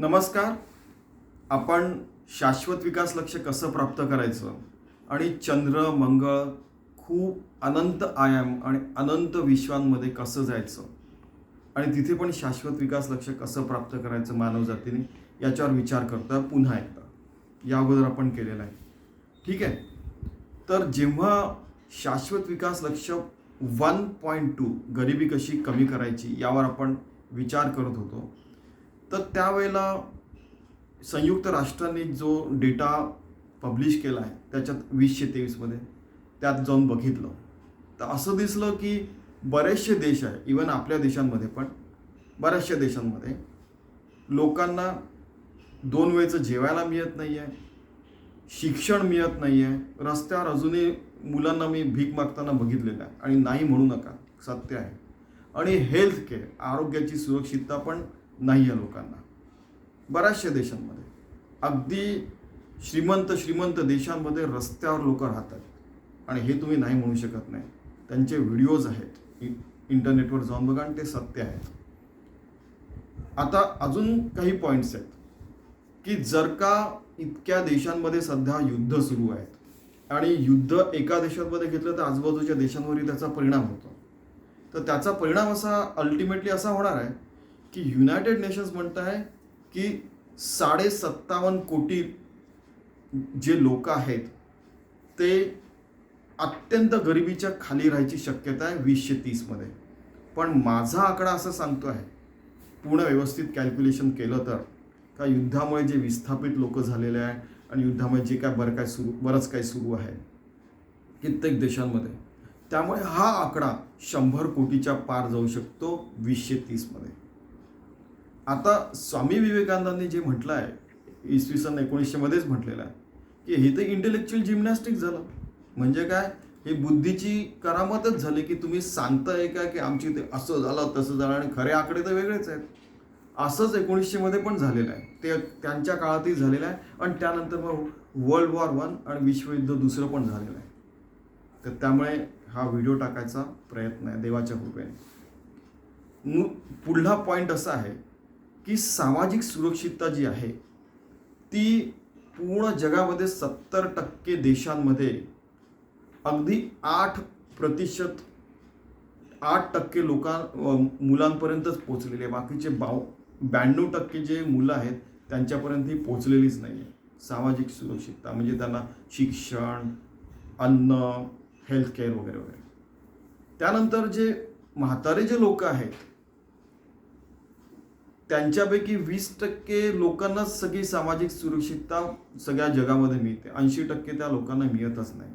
नमस्कार. आपण शाश्वत विकास लक्ष कसं प्राप्त करायचं? आणि चंद्र मंगळ खूप अनंत आयाम आणि अनंत विश्वांमध्ये कसं जायचं? आणि तिथे पण शाश्वत विकास लक्ष कसं प्राप्त करायचं मानव जातीने याच्यावर विचार करता पुन्हा एकदा. या अगोदर आपण केलेला आहे. ठीक आहे? तर जेव्हा शाश्वत विकास लक्ष वन पॉईंट टू गरिबी कशी कमी करायची यावर आपण विचार करत होतो. तर त्यावेळेला संयुक्त राष्ट्रांनी जो डेटा पब्लिश केला आहे त्याच्यात वीसशे तेवीसमध्ये त्यात जाऊन बघितलं. तर असं दिसलं की बरेचसे देश आहे इवन आपल्या देशांमध्ये पण बऱ्याचशा देशांमध्ये लोकांना दोन वेळचं जेवायला मिळत नाही आहे शिक्षण मिळत नाही आहे रस्त्यावर अजूनही मुलांना मी भीक मागताना बघितलेलं आहे. आणि नाही म्हणू नका सत्य आहे. आणि हेल्थ केअर आरोग्याची सुरक्षितता पण नाही आहे लोकांना. बऱ्याचशा देशांमध्ये. अगदी श्रीमंत श्रीमंत देशांमध्ये रस्त्यावर लोक राहतात. आणि हे तुम्ही नाही म्हणू शकत नाही. त्यांचे व्हिडिओज आहेत. इ- इंटरनेटवर जाऊन बघा आणि ते सत्य आहेत आता अजून काही पॉईंट्स आहेत. की जर का इतक्या देशांमध्ये सध्या युद्ध सुरू आहेत. आणि युद्ध एका देशामध्ये घेतलं तर आजूबाजूच्या देशांवरही त्याचा परिणाम होतो. तर त्याचा परिणाम असा अल्टिमेटली असा होणार आहे की युनायटेड नेशन्स म्हणत आहे की साडे सत्तावन्न कोटी जे लोक आहेत ते अत्यंत गरिबीच्या खाली राहायची शक्यता आहे वीसशे तीसमध्ये पण माझा आकडा असं सांगतो आहे पूर्ण व्यवस्थित कॅल्क्युलेशन केलं तर. का युद्धामुळे जे विस्थापित लोक झालेले आहे आणि युद्धामुळे जे काय बरं काय सुरू बरंच काही सुरू आहे कित्येक देशांमध्ये त्यामुळे हा आकडा शंभर कोटीच्या पार जाऊ शकतो वीसशे तीसमध्ये आता स्वामी विवेकानंदांनी जे म्हटलं आहे इसवी सन एकोणीसशेमध्येच म्हटलेलं आहे की हे तर इंटेलेक्च्युअल जिम्नॅस्टिक झालं. म्हणजे काय? हे बुद्धीची करामतच झाली की तुम्ही सांगताय का की आमची ते असं झालं तसं झालं आणि खरे आकडे तर वेगळेच आहेत. असंच एकोणीसशेमध्ये पण झालेलं आहे. ते त्यांच्या काळातही झालेलं आहे आणि त्यानंतर मग वर्ल्ड वॉर वन आणि विश्वयुद्ध दुसरं पण झालेलं आहे. तर त्यामुळे हा व्हिडिओ टाकायचा प्रयत्न आहे देवाच्या कृपेने. पुढला पॉईंट असा आहे की सामाजिक सुरक्षितता जी आहे ती पूर्ण जगामध्ये सत्तर टक्के देशांमध्ये अगदी आठ प्रतिशत आठ टक्के लोकां मुलांपर्यंतच पोचलेली आहे. बाकीचे बाव ब्याण्णव टक्के जे मुलं आहेत त्यांच्यापर्यंत ही पोचलेलीच नाही आहे सामाजिक सुरक्षितता म्हणजे त्यांना शिक्षण अन्न हेल्थकेअर वगैरे वगैरे. त्यानंतर जे म्हातारे जे लोक आहेत त्यांच्यापैकी वीस टक्के लोकांनाच सगळी सामाजिक सुरक्षितता सगळ्या जगामध्ये मिळते. ऐंशी टक्के त्या लोकांना मिळतच नाही.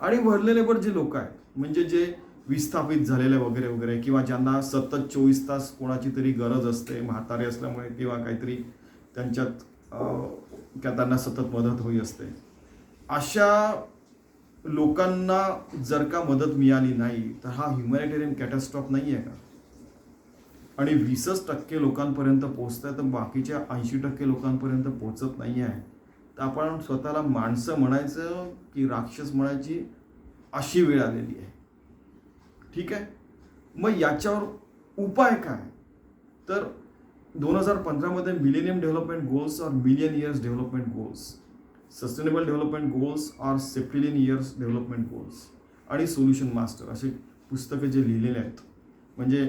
आणि भरलेले पण जे लोक आहेत म्हणजे जे विस्थापित झालेले वगैरे वगैरे किंवा ज्यांना सतत चोवीस तास कोणाची तरी गरज असते म्हातारे असल्यामुळे किंवा काहीतरी त्यांच्यात त्या त्यांना सतत मदत होई असते. अशा लोकांना जर का मदत मिळाली नाही तर हा ह्युमॅनिटेरियन कॅटॅस्ट्रॉफ नाही आहे का? आणि वीसच टक्के लोकांपर्यंत पोचत आहे तर बाकीच्या ऐंशी टक्के लोकांपर्यंत पोचत नाही आहे तर आपण स्वतःला माणसं म्हणायचं की राक्षस म्हणायची अशी वेळ आलेली आहे. ठीक आहे? मग याच्यावर उपाय काय? तर दोन हजार पंधरामध्ये मिलेनियम डेव्हलपमेंट गोल्स और million years development goals sustainable development goals और सेफ्टिलियन इयर्स डेव्हलपमेंट गोल्स आणि सोल्युशन मास्टर असे पुस्तकं जे लिहिलेले आहेत. म्हणजे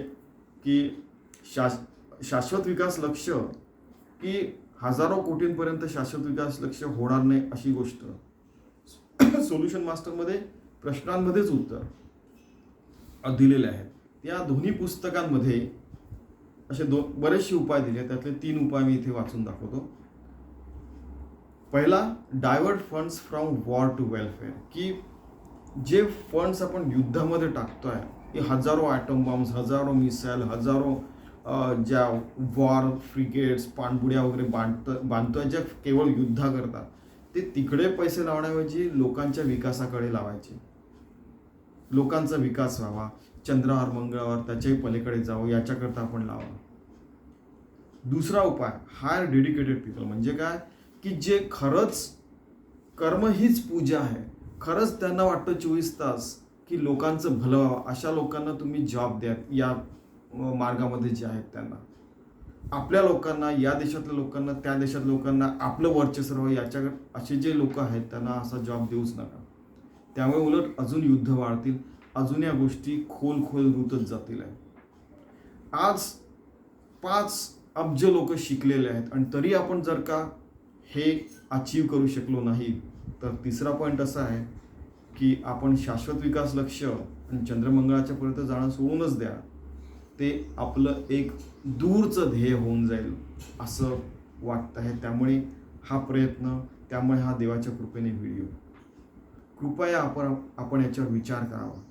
की शाश शाश्वत विकास लक्ष की हजारो कोटींपर्यंत शाश्वत विकास लक्ष होणार नाही अशी गोष्ट. सोल्युशन मास्टरमध्ये प्रश्नांमध्येच उत्तर दिलेले आहेत. या दोन्ही पुस्तकांमध्ये असे दो बरेचसे उपाय दिले आहेत. त्यातले तीन उपाय मी इथे वाचून दाखवतो. पहिला divert funds from war to welfare की जे फंड्स आपण युद्धामध्ये टाकतोय हे हजारो ॲटम बॉम्ब्स हजारो मिसाईल हजारो ज्या वॉर फ्रिगेट्स पाणबुड्या वगैरे बांधतो बांधतोय ज्या केवळ युद्धा करतात ते तिकडे पैसे लावण्याऐवजी लोकांच्या विकासाकडे लावायचे. लोकांचा विकास व्हावा. चंद्रावर मंगळावर त्याच्याही पलीकडे जावं याच्याकरता आपण लावा दुसरा उपाय हायर डेडिकेटेड पीपल म्हणजे काय? की जे खरंच कर्म हीच पूजा आहे. खरंच त्यांना वाटतं चोवीस तास की लोकांचं भलं व्हावं. अशा लोकांना तुम्ही जॉब द्या या मार्गामध्ये जे आहेत त्यांना. आपल्या लोकांना या देशातल्या लोकांना त्या देशातल्या लोकांना आपलं वर्चस्व याच्या असे जे लोक आहेत त्यांना असा जॉब देऊच नका. त्यामुळे उलट अजून युद्ध वाढतील. अजून या गोष्टी खोल खोल रुतच जातील आहे आज पाच अब्ज लोक शिकलेले आहेत आणि तरी आपण जर का हे अचीव करू शकलो नाही तर तिसरा पॉईंट असा आहे की आपण शाश्वत विकास लक्ष आणि चंद्रमंगळाच्या पर्यंत जाणं सोडूनच द्या. ते आपलं एक दूरचं ध्येय होऊन जाईल असं वाटत आहे. त्यामुळे हा प्रयत्न त्यामुळे हा देवाच्या कृपेने व्हिडिओ. कृपया आपण आपण याच्यावर विचार करावा.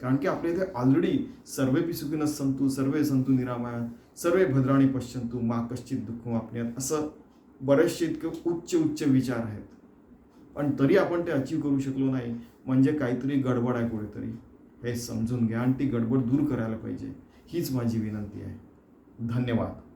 कारण की आपल्या इथे ऑलरेडी सर्वे पिसुकीनच संतू सर्वे संतू निरामया सर्वे भद्राणी पश्यंतू मा कश्चित दुःख वापण्यात असं बरेचसे इतके उच्च उच्च विचार आहेत. पण तरी आपण ते अचीव करू शकलो नाही. म्हणजे काहीतरी गडबड आहे कुठेतरी हे समजून घ्या आणि ती गडबड दूर करायला पाहिजे. हीच माझी विनंती आहे. धन्यवाद.